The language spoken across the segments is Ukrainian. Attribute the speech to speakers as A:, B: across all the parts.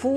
A: Фу,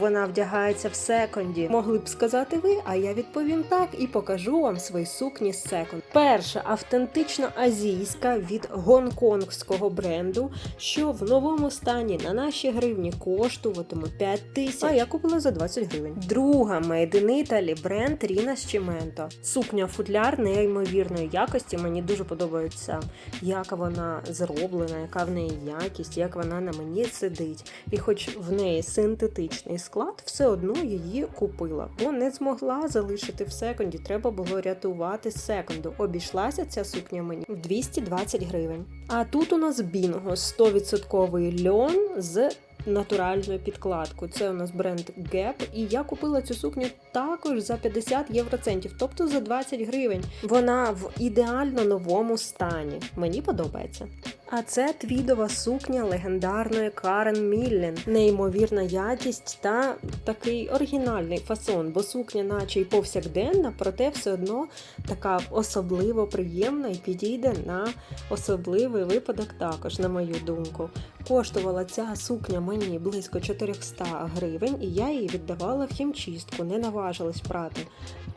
A: вона вдягається в секонді. Могли б сказати ви, а я відповім так і покажу вам свої сукні з секонд. Перша автентично азійська від гонконгського бренду, що в новому стані на наші гривні коштуватиме 5 тисяч. А я купила за 20 гривень. Друга Made in Italy бренд Rina Scimento. Сукня футляр неймовірної якості. Мені дуже подобається, як вона зроблена, яка в неї якість, як вона на мені сидить. І хоч в неї синтетичний склад, все одно її купила, бо не змогла залишити в секонді. Треба було рятувати секонду. Обійшлася ця сукня мені в 220 гривень. А тут у нас бінго 100% льон з натуральною підкладкою. Це у нас бренд Gap. І я купила цю сукню також за 50 євроцентів, тобто за 20 гривень. Вона в ідеально новому стані. Мені подобається. А це твідова сукня легендарної Карен Міллен. Неймовірна якість та такий оригінальний фасон, бо сукня, наче й повсякденна, проте все одно така особливо приємна і підійде на особливий випадок також, на мою думку. Коштувала ця сукня мені близько 400 гривень, і я її віддавала в хімчистку, не наважилась прати.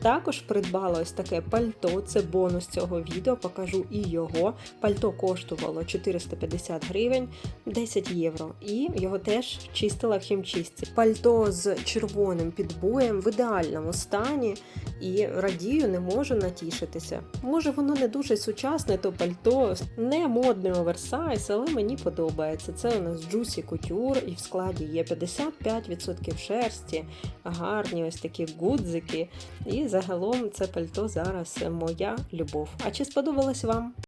A: Також придбала ось таке пальто, це бонус цього відео, покажу і його. Пальто коштувало 450 гривень, 10 євро. І його теж чистила в хімчистці. Пальто з червоним підбоєм в ідеальному стані і радію, не можу натішитися. Може, воно не дуже сучасне, то пальто не модний оверсайз, але мені подобається. Це у нас Juicy Couture і в складі є 55% шерсті, гарні ось такі гудзики. І загалом це пальто зараз моя любов. А чи сподобалось вам?